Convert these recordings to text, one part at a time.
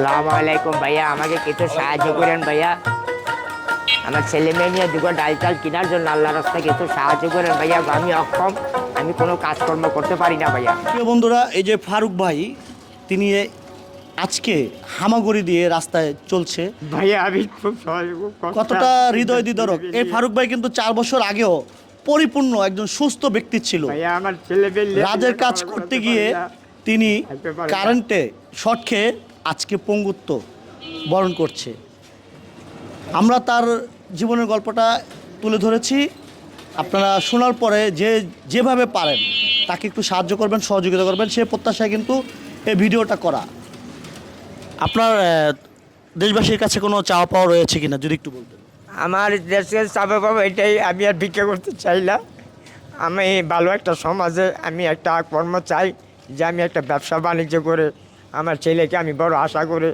সালাম আলাইকুম ভাইয়া আমাকে কিছু সাহায্য করেন ভাইয়া। আমার ছেলে মেয়ে নিয়ে দুটো ডাল চাল কেনার জন্য আল্লাহ রাস্তায় কিছু সাহায্য করেন ভাইয়া। আমি অক্ষম আমি কোনো কাজকর্ম করতে পারি না ভাইয়া। প্রিয় বন্ধুরা এই যে ফারুক ভাই তিনি আজকে হামাগুড়ি দিয়ে রাস্তায় চলছে। ভাইয়া আমি খুব কতটা হৃদয় দিদরক এই ফারুক ভাই কিন্তু চার বছর আগেও পরিপূর্ণ একজন সুস্থ ব্যক্তি ছিল। রাজের কাজ করতে গিয়ে তিনি। কারেন্টে শর্ট খেয়ে আজকে পঙ্গুত্ব বরণ করছে। আমরা তার জীবনের গল্পটা তুলে ধরেছি। আপনারা শোনার পরে যে, যেভাবে পারেন, তাকে একটু সাহায্য করবেন, সহযোগিতা করবেন, সে প্রত্যাশায় কিন্তু এই ভিডিওটা করা। আপনার দেশবাসীর কাছে কোনো চাওয়া পাওয়া রয়েছে কিনা, যদি একটু বলতেন। আমার দেশের চাপে পাবো এটাই, আমি আর ভিক্ষা করতে চাই না। আমি ভালো একটা সমাজে, আমি একটা কর্ম চাই যে আমি একটা ব্যবসা বাণিজ্য করে আমার ছেলেকে আমি বড় আশা করে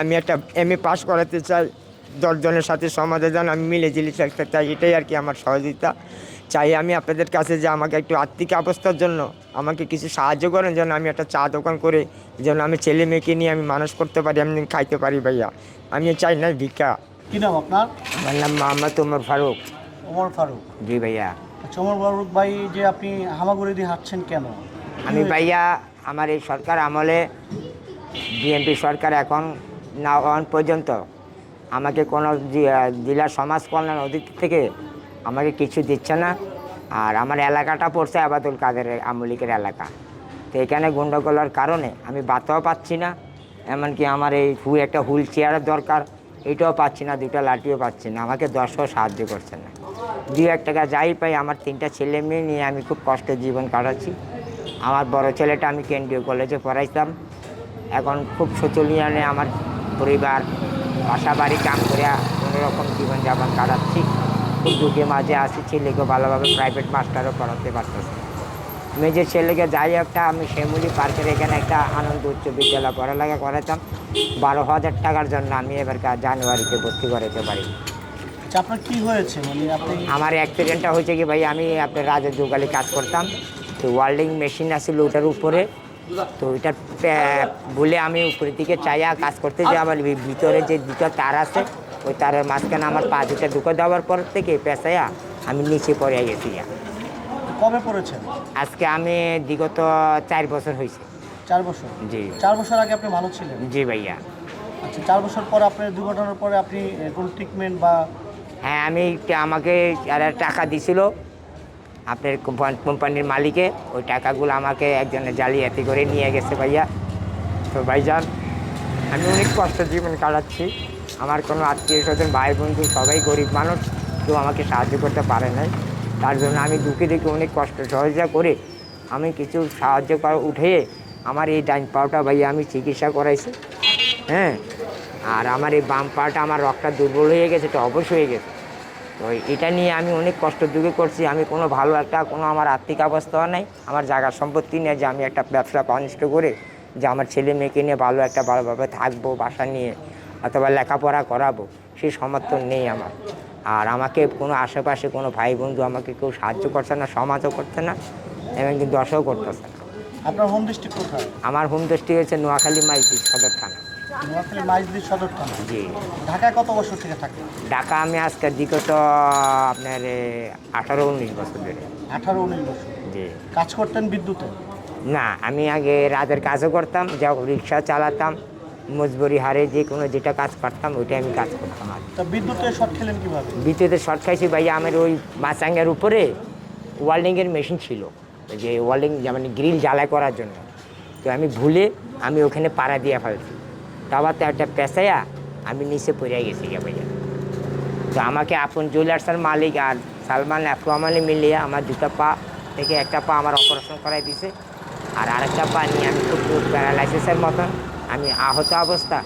আমি একটা এম এ পাস করাতে চাই। দশজনের সাথে সমাজে যেন আমি মিলে জিলে থাকতে চাই এটাই আর কি আমার সহযোগিতা। চাই আমি আপনাদের কাছে যে আমাকে একটু আর্থিক অবস্থার জন্য আমাকে কিছু সাহায্য করেন যেন আমি একটা চা দোকান করে যেন আমি ছেলে মেয়েকে নিয়ে আমি মানুষ করতে পারি আমি খাইতে পারি ভাইয়া। আমি চাই না ভিক্ষা। কি নাম আপনার? আমার নাম মোহাম্মদ উমর ফারুক। ওমর ফারুক। জি ভাইয়া। আচ্ছা ওমর ফারুক ভাই যে আপনি হামাগুড়ি দিয়ে হাঁটছেন কেন? আমি ভাইয়া আমার এই সরকার আমলে বিএনপি সরকার এখন না হওয়ান পর্যন্ত আমাকে কোনো জেলা সমাজ কল্যাণ অধিকার থেকে আমাকে কিছু দিচ্ছে না। আর আমার এলাকাটা পড়ছে আবাদুল কাদের আমলিকের এলাকা। তো এখানে গন্ডগোলের কারণে আমি বাতাও পাচ্ছি না, এমনকি আমার এই হু, একটা হুইল চেয়ারের দরকার, এটাও পাচ্ছি না দুটো লাঠিও পাচ্ছি না, আমাকে দশও সাহায্য করছে না। দু এক টাকা যাই পাই, আমার তিনটা ছেলে মেয়ে নিয়ে আমি খুব কষ্টে জীবন কাটাচ্ছি। আমার বড় ছেলেটা আমি কেন্দ্রীয় কলেজে পড়াইতাম। এখন খুব শোচনীয় নিয়ে আমার পরিবার বাসা বাড়ি কাম করে কোনোরকম জীবনযাপন কাটাচ্ছি। খুব দুঃখে মাঝে আসি ছেলেকে ভালোভাবে প্রাইভেট মাস্টারও পড়াতে পারতেছি। মেজের ছেলেকে যাই একটা আমি শ্যামলি পার্কের এখানে একটা আনন্দ উচ্চ বিদ্যালয় পড়ালেখা করাতাম বারো হাজার টাকার জন্য আমি এবার জানুয়ারিতে ভর্তি করাতে পারি। আচ্ছা আপনার কি হয়েছে? মানে আপনি আমার অ্যাক্সিডেন্টটা হয়েছে কি ভাই আমি আপনার রাজের যোগালি কাজ করতাম। তো ওয়ার্ল্ডিং মেশিন আছিল ওটার উপরে। তো ওইটার বলে আমি উপরের দিকে চাইয়া কাজ করতে যে আমার ভিতরে যে দুটো তার আছে ওই তারের মাঝখানে আমার পা দুটো ঢুকে দেওয়ার পর থেকে পেঁচাইয়া আমি নিচে পড়ে গেছি। কবে পড়েছেন? আজকে আমি বিগত চার বছর হয়েছে। চার বছর? জি। চার বছর আগে আপনি ভালো ছিলেন? জি ভাইয়া। আচ্ছা চার বছর পর আপনার দুর্ঘটনার পরে আপনি কোনো ট্রিটমেন্ট বা হ্যাঁ আমি আমাকে যারা টাকা দিছিল। আপনার কোম্পান- কোম্পানির মালিকে, ওই টাকাগুলো আমাকে একজনের জালিয়াতি করে নিয়ে গেছে ভাইয়া। তো ভাইজান, আমি অনেক কষ্ট জীবন কাটাচ্ছি। আমার কোনো আত্মীয় স্বজন ভাই বন্ধু সবাই গরিব মানুষ, কেউ আমাকে সাহায্য করতে পারে নাই। তার জন্য আমি দুঃখে দেখে অনেক কষ্ট সহযোগিতা করে আমি কিছু সাহায্য করা উঠে আমার এই ডাইন পাওটা ভাইয়া আমি চিকিৎসা করাইছি। হ্যাঁ আর আমার এই বাম পাটা আমার রক্তটা দুর্বল হয়ে গেছে, এটা অবশ হয়ে গেছে। তো এটা নিয়ে আমি অনেক কষ্ট দুঃখে করছি। আমি কোনো ভালো একটা কোনো আমার আর্থিক অবস্থাও নাই আমার জায়গা সম্পত্তি নেই যে আমি একটা ব্যবসা কনিষ্ঠ করে যে আমার ছেলে মেয়েকে নিয়ে ভালো একটা ভালোভাবে থাকব বাসা নিয়ে অথবা লেখাপড়া করাবো সেই সমর্থন নেই আমার। আর আমাকে কোনো আশেপাশে কোনো ভাই বন্ধু আমাকে কেউ সাহায্য করছে না সমাজও করছে না এবং কিন্তু দশও করতেছে না। আপনার হোম ডিস্ট্রিক্ট কোথায়? আমার হোম ডিস্ট্রিক্ট হচ্ছে নোয়াখালী মাইজি সদর থানা। নোয়াখালী মাইজদি সদর থানা জি। ঢাকায় কত বছর থেকে থাকেন ঢাকা আমি আজকে বিগত আপনার আঠারো উনিশ বছর ধরে। আঠারো উনিশ বছর। জি। কাজ করতেন বিদ্যুতে না আমি আগে রাতের কাজও করতাম যা রিক্সা চালাতাম মজবুরি হারে যে কোনো যেটা কাজ করতাম ওইটা আমি কাজ করতাম আর তা বিদ্যুতে শর্ট খেলেন কীভাবে? বিদ্যুতের শর্ট খাইছি ভাই আমার ওই মাচাঙ্গের উপরে ওয়ার্ল্ডিংয়ের মেশিন ছিল। যে ওয়ার্ল্ডিং মানে গ্রিল জ্বালাই করার জন্য। তো আমি ভুলে আমি ওখানে পাড়া দিয়ে ফেলছি। তারপর তো একটা পেঁচাইয়া আমি নিচে পড়ে গেছি গা তো আমাকে আপন জুয়েলার্সের মালিক আর সালমান আকরাম আলী মিলিয়ে আমার দুটো পা থেকে একটা পা আমার অপারেশন করাই দিছে। আর আরেকটা পা নিয়ে আমি খুব প্যারালাইসিসের মতন, আমি আহত অবস্থা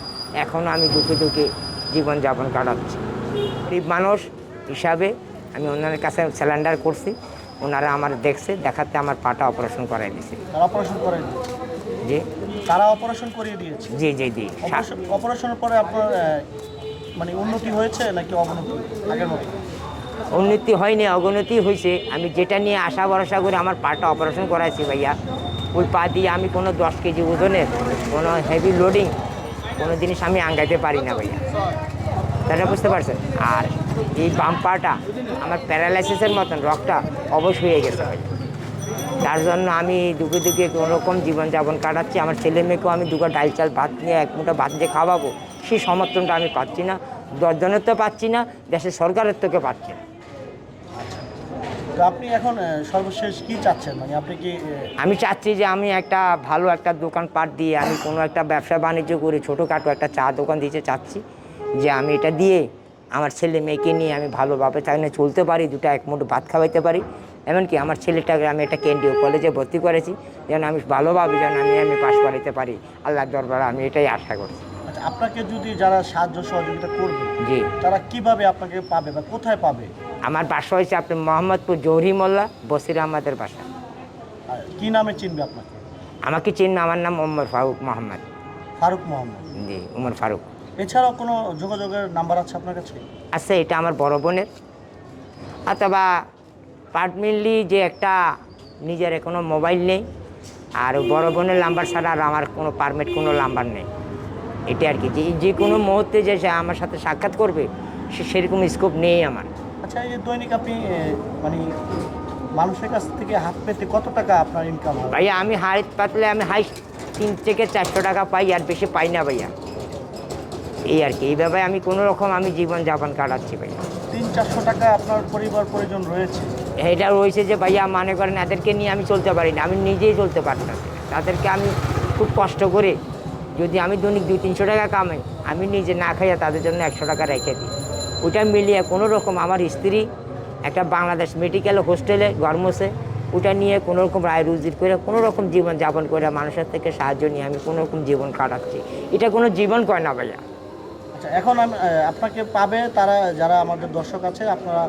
এখনও আমি দুঃখে দুঃখে জীবনযাপন কাটাচ্ছি। গরিব মানুষ হিসাবে আমি ওনার কাছে সিলিন্ডার করছি, ওনারা আমার দেখছে, দেখাতে আমার পাটা অপারেশন করাই দিছে। অপারেশন করেন জি। তারা অপারেশন করিয়ে দিয়েছে। জি জি জি। অপারেশনের পরে আপনার মানে উন্নতি হয়েছে নাকি অবনতি আগের মতো? উন্নতি হয়নি অবনতি হয়েছে। আমি যেটা নিয়ে আশা ভরসা করে আমার পাটা অপারেশন করাইছি ভাইয়া। ওই পা দিয়ে আমি কোনো দশ কেজি ওজনের কোনো হেভি লোডিং কোনো জিনিস আমি আঙ্গাইতে পারি না ভাইয়া। তাহলে বুঝতে পারছেন? আর এই বাম্পাটা আমার প্যারালাইসিসের মতন রক্তটা অবশ হয়ে গেছে ভাই তার জন্য আমি দুকে দুকে কোনোরকম জীবনযাপন কাটাচ্ছি। আমার ছেলে মেয়েকেও আমি দুটো ডাল চাল ভাত নিয়ে এক মুঠো ভাত দিয়ে খাওয়াবো সেই সমর্থনটা আমি পাচ্ছি না। দশজনের তো পাচ্ছি না দেশের সরকারের থেকে পাচ্ছি না। তো আপনি এখন সর্বশেষ কি চাচ্ছেন? মানে আপনি কি আমি চাচ্ছি যে আমি একটা ভালো একটা দোকানপাট দিয়ে আমি কোনো একটা ব্যবসা বাণিজ্য করে ছোটোখাটো একটা চা দোকান দিতে চাচ্ছি। যে আমি এটা দিয়ে আমার ছেলে মেয়েকে নিয়ে আমি ভালোভাবে তাহলে চলতে পারি দুটো এক মুঠো ভাত খাওয়াইতে পারি। এমনকি আমার ছেলেটাকে আমি একটা কেন্দ্রীয় কলেজে ভর্তি করেছি যেন আমি ভালোভাবে যেন আমি আমি পাশ করাতে পারি। আল্লাহর দরবারে আমি এটাই আশা করছি। আচ্ছা আপনাকে যদি যারা সাহায্য সহযোগিতা করবে জি। তারা কীভাবে আপনাকে পাবে বা কোথায় পাবে? আমার বাসা হয়েছে আপনি মোহাম্মদপুর জৌহরি মোল্লা বসির আহমদের বাসা। কি নামে চিনবে আপনাকে? আমাকে চিহ্ন আমার নাম ওমর ফারুক মোহাম্মদ। ফারুক মোহাম্মদ। জি উমর ফারুক। এছাড়াও কোনো যোগাযোগের নাম্বার আছে আপনার কাছে? আছে এটা আমার বড় বোনের। অথবা পার্টমেন্টলি যে একটা নিজের কোনো মোবাইল নেই আর বড় বোনের নাম্বার ছাড়া আর আমার কোনো পারমিট কোনো নাম্বার নেই। এটা আর কি। যে যে কোনো মুহূর্তে যে সে আমার সাথে সাক্ষাৎ করবে সে সেরকম স্কোপ নেই আমার। আচ্ছা এই যে দৈনিক আপনি মানে মানুষের কাছ থেকে হাত পেতে কত টাকা আপনার ইনকাম হয়? ভাইয়া আমি হাই পাতলে আমি হাই তিন থেকে চারশো টাকা পাই আর বেশি পাই না ভাইয়া। এই আর কি। এইভাবে আমি কোনো রকম আমি জীবন যাপন কাটাচ্ছি ভাইয়া। তিন চারশো টাকা আপনার পরিবার পরিজন রয়েছে। এটা রয়েছে যে, ভাইয়া, মনে করেন এদেরকে নিয়ে আমি চলতে পারি না। আমি নিজেই চলতে পারতাম। তাদেরকে আমি খুব কষ্ট করে যদি আমি দৈনিক দুই, তিনশো টাকা কামাই, আমি নিজে না খাইয়া তাদের জন্য একশো টাকা রেখে দিই। ওটা মিলিয়ে কোনো রকম আমার স্ত্রী একটা বাংলাদেশ মেডিকেল হোস্টেলে গরমসে ওটা নিয়ে কোনো রকম রায় রুজির করে কোনো রকম জীবন যাপন করে মানুষের থেকে সাহায্য নিয়ে আমি কোনো রকম জীবন কাটাচ্ছি। এটা কোনো জীবন কয় না, ভাইয়া। আচ্ছা এখন আপনাকে পাবে তারা, যারা আমাদের দর্শক আছে আপনারা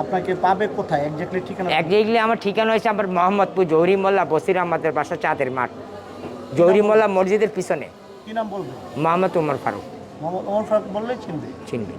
আপনাকে পাবে কোথায়? এক্স্যাক্টলি ঠিকানা একজাক্টলি আমার ঠিকানা হয়েছে আমার মোহাম্মদপুর জৌরি মোল্লা বসির আমাদের বাসা চাঁদের মাঠ। জৌরি মোল্লা মসজিদের পিছনে। কি নাম বলব মোহাম্মদ উমর ফারুক। মোহাম্মদ ওমর ফারুক বললেই চিনবে। চিনবি।